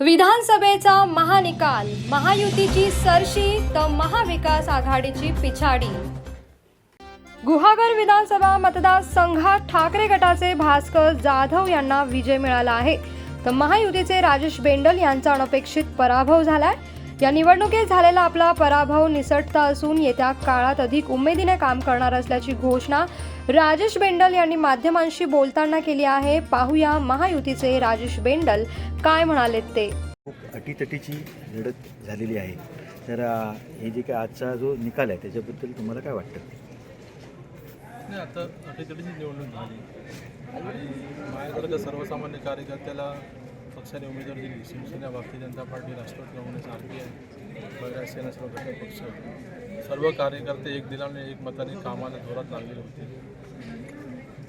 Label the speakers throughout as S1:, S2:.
S1: विधानसभेचा महानिकाल महायुतीची सरशी तर महाविकास आघाडीची पिछाडी. गुहागर विधानसभा मतदारसंघात ठाकरे गटाचे भास्कर जाधव यांना विजय मिळाला आहे. तर महायुतीचे राजेश बेंडल यांचा अनपेक्षित पराभव झालाय. या निवडणुकीत झालेला आपला पराभव निसटता असून येत्या काळात अधिक उमेदीने काम करणार असल्याची घोषणा राजेश बेंडल यांनी माध्यमांशी बोलताना केली आहे. पाहूया महायुतीचे राजेश बेंडल काय म्हणालेत ते.
S2: खूप अटीतटीची लढत झालेली आहे. तर हे जे काय आजचा जो निकाल आहे त्याच्याबद्दल तुम्हाला काय वाटतं?
S3: नाही आता अटीतटीची निवडणूक झाली. आणि माझ्याकडे सर्वसामान्य कार्यकर्त्याला पक्षाने उमेदवार दिली Shiv Sena Bharatiya Janata Party Rashtravadi Congress R P I सेना सर्व घटक पक्ष. सर्व कार्यकर्ते एक दिलाने एक मताने कामाला जोरात लागलेले होते.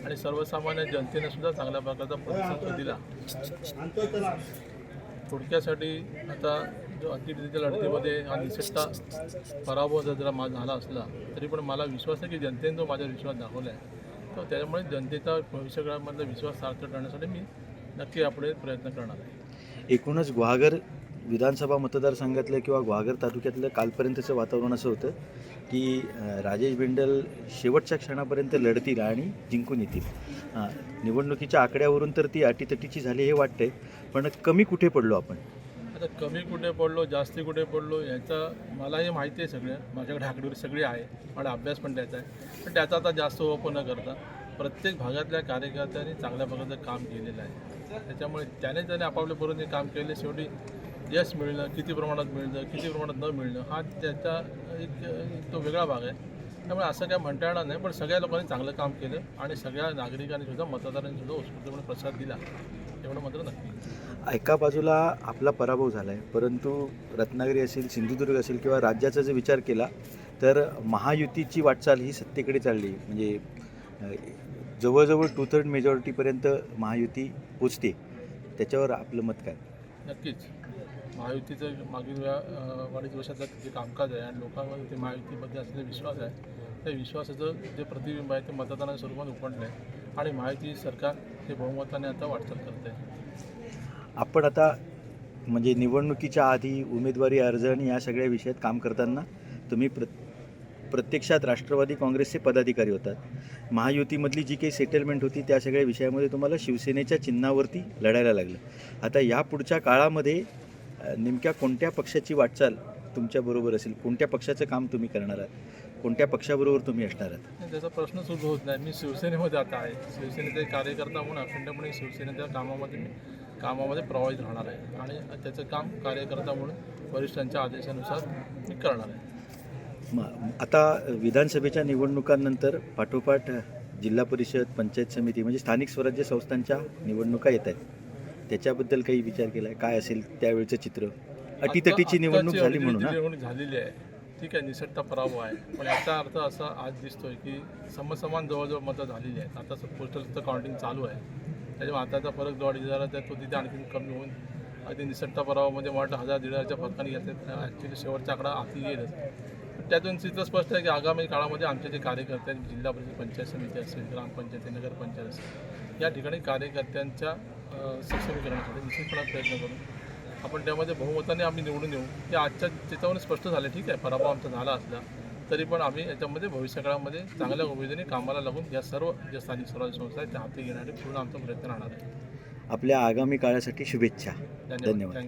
S3: आणि सर्वसामान्य जनतेने सुद्धा चांगल्या प्रकारचा प्रतिसाद दिला. थोडक्यासाठी आता जो अतिरिक्तीच्या लढतीमध्ये हा निश्चितता पराभव जर जरा माझा झाला असला तरी पण मला विश्वास आहे की जनतेने जो माझा विश्वास दाखवला आहे तर त्याच्यामुळे जनतेचा भविष्यकाळामधला विश्वास सार्थ करण्यासाठी मी नक्की यापुढे प्रयत्न करणार आहे.
S2: एकूणच गुहागर विधानसभा मतदारसंघातलं किंवा गुहागर तालुक्यातलं कालपर्यंतचं वातावरण असं होतं की राजेश बेंडल शेवटच्या क्षणापर्यंत लढतील आणि जिंकून येतील. निवडणुकीच्या आकड्यावरून तर ती अटीतटीची झाली हे वाटतंय पण कमी कुठे पडलो आपण?
S3: आता कमी कुठे पडलो जास्ती कुठे पडलो याचा मलाही माहिती आहे सगळं. माझ्याकडे आकडेवारी सगळी आहे मला अभ्यास पण त्याचा आहे. पण त्याचा आता जास्त ओपन न करता प्रत्येक भागातल्या कार्यकर्त्यांनी चांगल्या प्रकारचं काम केलेलं आहे. त्याच्यामुळे त्याने त्याने आपापले बरोबर काम केले शेवटी यश मिळणं किती प्रमाणात मिळणं किती प्रमाणात न मिळणं हा त्याचा एक तो वेगळा भाग आहे. त्यामुळे असं काय म्हणता येणार नाही पण सगळ्या लोकांनी चांगलं काम केलं आणि सगळ्या नागरिकांनी सुद्धा मतदारांनी सुद्धा उत्स्फूर्तपणे प्रसाद दिला. एवढं मात्र नक्की.
S2: एका बाजूला आपला पराभव झाला आहे परंतु रत्नागिरी असेल सिंधुदुर्ग असेल किंवा राज्याचा जर विचार केला तर महायुतीची वाटचाल ही सत्तेकडे चालली. म्हणजे जवळजवळ टू थर्ड मेजॉरिटीपर्यंत महायुती पोचते. त्याच्यावर आपलं मत काय?
S3: नक्कीच. महायुतीचं मागील अडीच वर्षाचं जे कामकाज आहे आणि लोकांमध्ये ते महायुतीमध्ये असलेला विश्वास आहे त्या विश्वासाचं जे प्रतिबिंब आहे ते मतदानाच्या स्वरूपात उपटलं आहे. आणि महायुती सरकार हे बहुमताने आता वाटचाल करत आहे
S2: आपण आता म्हणजे निवडणुकीच्या आधी उमेदवारी अर्ज आणि या सगळ्या विषयात काम करताना तुम्ही प्र प्रत्यक्षात राष्ट्रवादी काँग्रेसचे पदाधिकारी होतात. महायुतीमधली जी काही सेटलमेंट होती त्या सगळ्या विषयामध्ये तुम्हाला शिवसेनेच्या चिन्हावरती लढायला लागलं. आता या पुढच्या काळामध्ये नेमक्या कोणत्या पक्षाची वाटचाल तुमच्याबरोबर असेल? कोणत्या पक्षाचं काम तुम्ही करणार आहात? कोणत्या पक्षाबरोबर तुम्ही असणार आहात?
S3: आणि त्याचा सुरू होत नाही. मी शिवसेनेमध्ये आता आहे. शिवसेनेचा कार्यकर्ता म्हणून अखंडपणे शिवसेनेच्या कामामध्ये मी कामामध्ये प्रभावित राहणार आहे. आणि त्याचं काम कार्यकर्ता म्हणून वरिष्ठांच्या आदेशानुसार मी करणार आहे.
S2: आता विधानसभेच्या निवडणुकांनंतर पाठोपाठ जिल्हा परिषद पंचायत समिती म्हणजे स्थानिक स्वराज्य संस्थांच्या निवडणुका येत आहेत. त्याच्याबद्दल काही विचार केला काय असेल त्यावेळचं चित्र? अटीतटीची निवडणूक झाली म्हणून
S3: निवडणूक झालेली आहे. ठीक आहे निसटता पराभव आहे. पण याचा अर्थ असा आज दिसतोय की समसमान जवळजवळ मतं झालेली आहेत. आता पोस्टलचं काउंटिंग चालू आहे. त्याच्यामुळे आताचा फरक जो अडीच हजाराचा आहे तो तिथे आणखी कमी होऊन अगदी निसटता पराभवामध्ये मला वाटतं हजार दीड हजारच्या फरकाने घेतात ॲक्च्युली शेवटचा आकडा हाती येईलच त्यातून चित्र स्पष्ट आहे की आगामी काळामध्ये आमचे जे कार्यकर्ते आहेत जिल्हा परिषद पंचायत समिती असेल ग्रामपंचायती नगरपंचायत असेल या ठिकाणी कार्यकर्त्यांच्या सक्षमीकरणासाठी निश्चितपणे प्रयत्न करू आपण त्यामध्ये बहुमताने आम्ही निवडून येऊ. ते आजच्या चित्रावरून स्पष्ट झाले ठीक आहे पराभव आमचा झाला असला तरी पण आम्ही याच्यामध्ये भविष्यकाळामध्ये चांगल्या उमेदीने कामाला लागून या सर्व ज्या स्थानिक स्वराज्य संस्था आहेत त्या हाती घेण्यासाठी पूर्ण आमचा प्रयत्न राहणार आहे.
S2: आपल्या आगामी काळासाठी शुभेच्छा.
S3: धन्यवाद.